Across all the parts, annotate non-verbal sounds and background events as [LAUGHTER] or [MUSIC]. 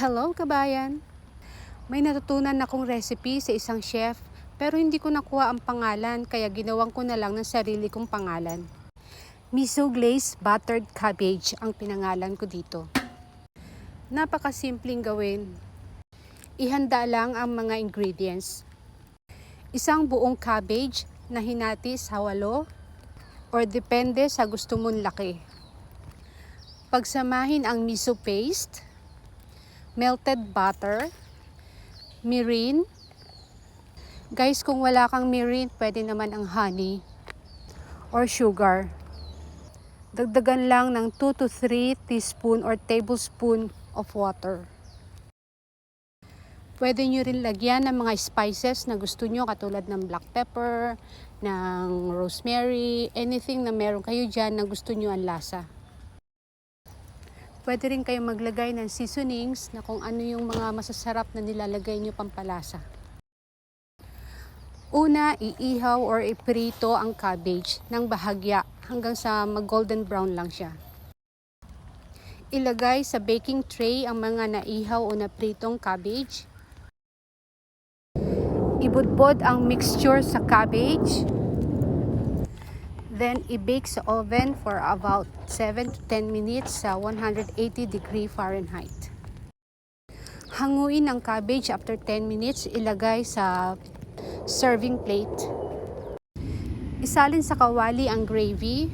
Hello kabayan! May natutunan akong recipe sa isang chef pero hindi ko nakuha ang pangalan kaya ginawan ko na lang ng sarili kong pangalan. Miso glazed buttered cabbage ang pinangalan ko dito. Napakasimpleng gawin. Ihanda lang ang mga ingredients. Isang buong cabbage na hinati sa walo or depende sa gusto mong laki. Pagsamahin ang miso paste, melted butter, mirin. Guys, kung wala kang mirin, pwede naman ang honey or sugar. Dagdagan lang ng 2 to 3 teaspoon or tablespoon of water. Pwede nyo rin lagyan ng mga spices na gusto nyo katulad ng black pepper, ng rosemary, anything na meron kayo dyan na gusto nyo ang lasa. Pwede rin kayo maglagay ng seasonings na kung ano yung mga masasarap na nilalagay nyo pampalasa. Una, iihaw or iprito ang cabbage ng bahagya hanggang sa mag-golden brown lang siya. Ilagay sa baking tray ang mga naihaw o napritong cabbage. Ibudbod ang mixture sa cabbage. Then, i-bake sa oven for about 7 to 10 minutes sa 180 degree Fahrenheit. Hanguin ang cabbage after 10 minutes, ilagay sa serving plate. Isalin sa kawali ang gravy.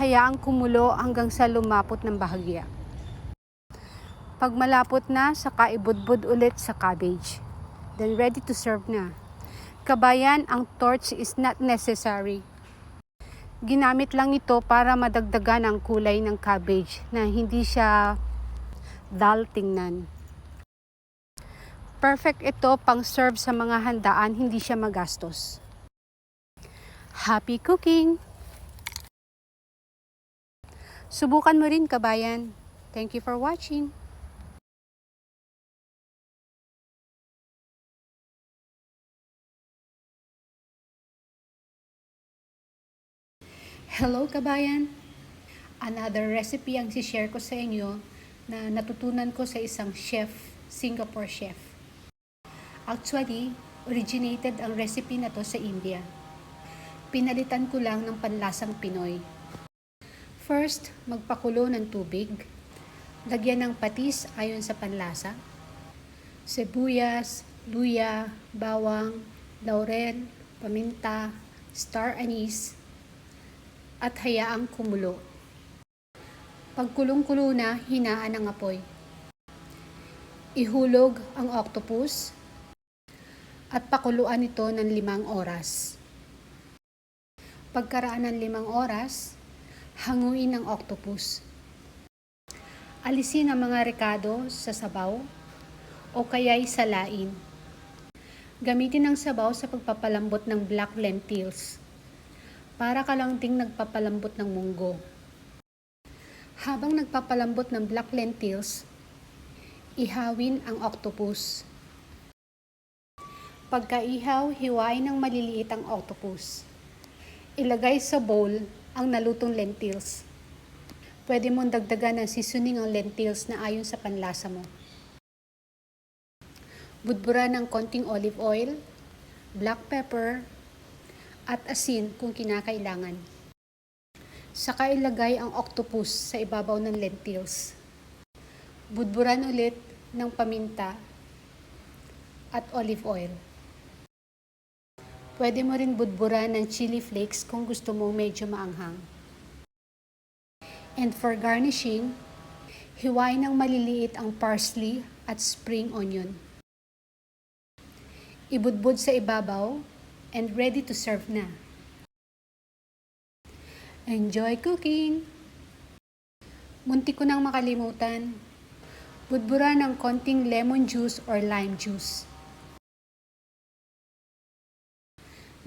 Hayaang kumulo hanggang sa lumapot ng bahagya. Pag malapot na, saka ibudbud ulit sa cabbage. Then ready to serve na. Kabayan, ang torch is not necessary. Ginamit lang ito para madagdagan ang kulay ng cabbage na hindi siya dull tingnan. Perfect ito pang serve sa mga handaan, hindi siya magastos. Happy cooking! Subukan mo rin kabayan. Thank you for watching. Hello kabayan! Another recipe ang si-share ko sa inyo na natutunan ko sa isang chef, Singapore chef. Actually, originated ang recipe na to sa India. Pinalitan ko lang ng panlasang Pinoy. First, magpakulo ng tubig. Lagyan ng patis ayon sa panlasa. Sibuyas, luya, bawang, laurel, paminta, star anise, at hayaang kumulo. Pagkulong-kulo na, hinaan ang apoy. Ihulog ang octopus at pakuluan ito ng limang oras. Pagkaraan ng limang oras, hanguin ang octopus. Alisin ang mga rekado sa sabaw o kaya'y salain. Gamitin ang sabaw sa pagpapalambot ng black lentils para ka lang ding nagpapalambot ng munggo. Habang nagpapalambot ng black lentils, ihawin ang octopus. Pagkaihaw, hiwain ng maliliit ang octopus. Ilagay sa bowl ang nalutong lentils. Pwede mong dagdagan ng seasoning ang lentils na ayon sa panlasa mo. Budburan ng konting olive oil, black pepper, at asin kung kinakailangan. Saka ilagay ang octopus sa ibabaw ng lentils. Budburan ulit ng paminta at olive oil. Pwede mo rin budburan ng chili flakes kung gusto mong medyo maanghang. And for garnishing, hiwain ng maliliit ang parsley at spring onion. Ibudbud sa ibabaw and ready to serve na. Enjoy cooking! Munti ko nang makalimutan. Budbura ng konting lemon juice or lime juice.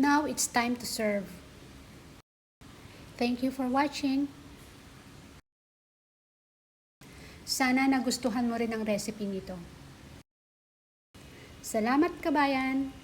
Now it's time to serve. Thank you for watching. Sana nagustuhan mo rin ang recipe nito. Salamat kabayan!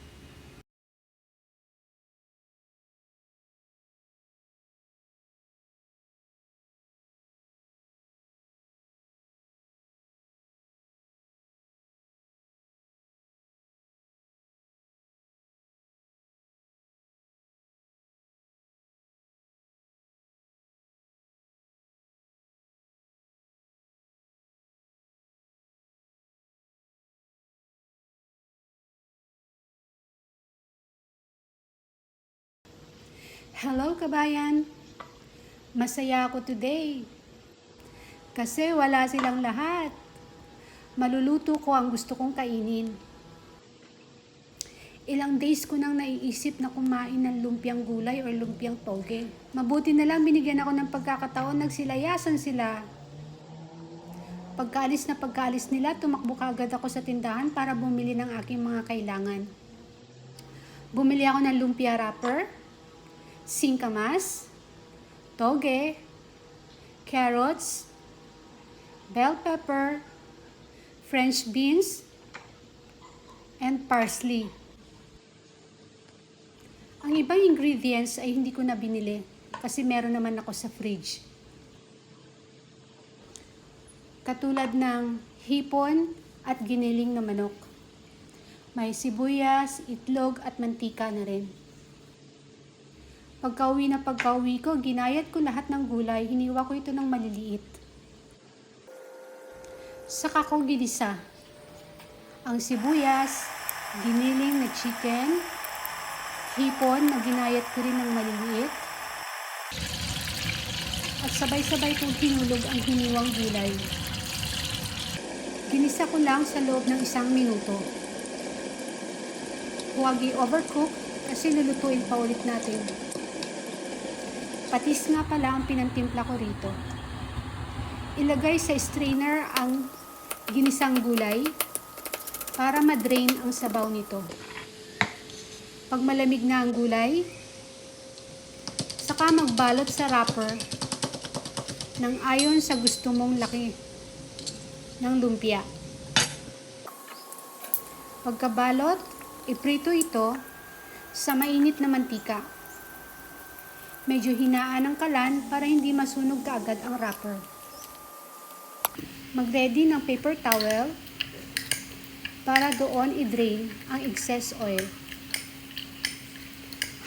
Hello kabayan! Masaya ako today. Kasi wala silang lahat. Maluluto ko ang gusto kong kainin. Ilang days ko nang naiisip na kumain ng lumpiang gulay or lumpiang toge. Mabuti na lang binigyan ako ng pagkakataon nagsilayasan sila. Pagkaalis na pagkaalis nila, tumakbo kaagad ako sa tindahan para bumili ng aking mga kailangan. Bumili ako ng lumpia wrapper, singkamas, toge, carrots, bell pepper, French beans, and parsley. Ang ibang ingredients ay hindi ko na binili kasi meron naman ako sa fridge. Katulad ng hipon at giniling na manok. May sibuyas, itlog at mantika na rin. Pagkauwi na pagkauwi ko, ginayat ko lahat ng gulay, hiniwa ko ito ng maliliit. Saka ko ginisa. Ang sibuyas, giniling na chicken, hipon na ginayat ko rin ng maliliit, at sabay-sabay kong hinulog ang hiniwang gulay. Ginisa ko lang sa loob ng isang minuto. Huwag i-overcook kasi lulutuin pa ulit natin. Patis nga pala ang pinantimpla ko rito. Ilagay sa strainer ang ginisang gulay para madrain ang sabaw nito. Pag malamig na ang gulay, saka magbalot sa wrapper ng ayon sa gusto mong laki ng lumpia. Pagkabalot, iprito ito sa mainit na mantika. Medyo hinaan ang kalan para hindi masunog kaagad ang wrapper. Mag-ready ng paper towel para doon i-drain ang excess oil.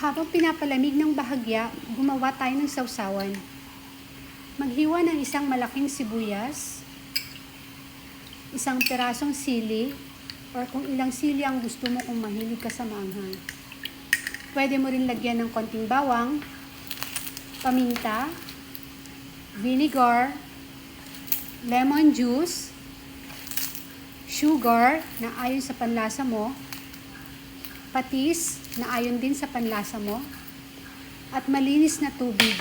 Habang pinapalamig ng bahagya, gumawa tayo ng sausawan. Maghiwa ng isang malaking sibuyas, isang pirasong sili, or kung ilang sili ang gusto mo kung mahilig ka sa maanghang. Pwede mo rin lagyan ng konting bawang, paminta, vinegar, lemon juice, sugar na ayon sa panlasa mo, patis na ayon din sa panlasa mo, at malinis na tubig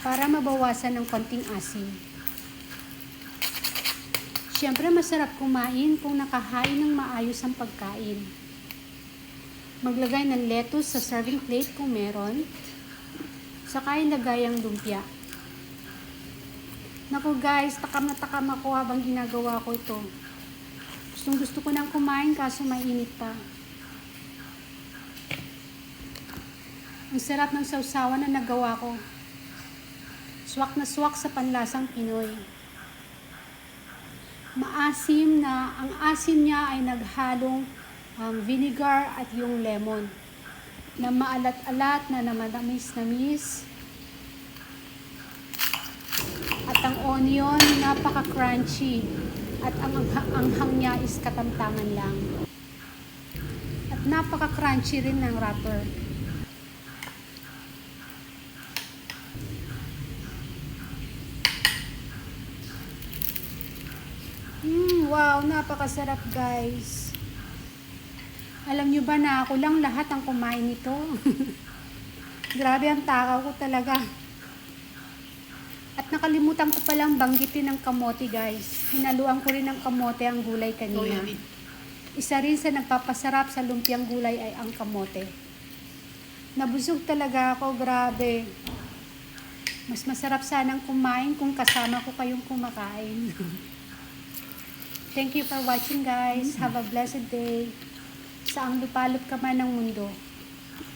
para mabawasan ng konting asin. Siyempre, masarap kumain kung nakahain ng maayos ang pagkain. Maglagay ng lettuce sa serving plate kung meron. Saka ilagay ang lumpia. Naku guys, takam na takam ako habang ginagawa ko ito. Gustong gusto ko nang kumain kaso mainit pa. Ang sarap ng sausawan na nagawa ko. Swak na swak sa panlasang Pinoy maasim na ang asim niya ay naghalong um, vinegar at yung lemon na maalat-alat na namadamis-namis at ang onion napaka-crunchy at ang ang- anghang niya is katamtaman lang at napaka-crunchy rin ng wrapper Mm, wow, napakasarap guys. Alam nyo ba na ako lang lahat ang kumain nito? [LAUGHS] Grabe ang takaw ko talaga. At nakalimutan ko palang banggitin ng kamote guys. Hinaluan ko rin ng kamote ang gulay kanina. Isa rin sa nagpapasarap sa lumpiang gulay ay ang kamote. Nabusog talaga ako, grabe. Mas masarap sanang kumain kung kasama ko kayong kumakain. [LAUGHS] Thank you for watching guys. Have a blessed day. Saang lupalop ka man ng mundo.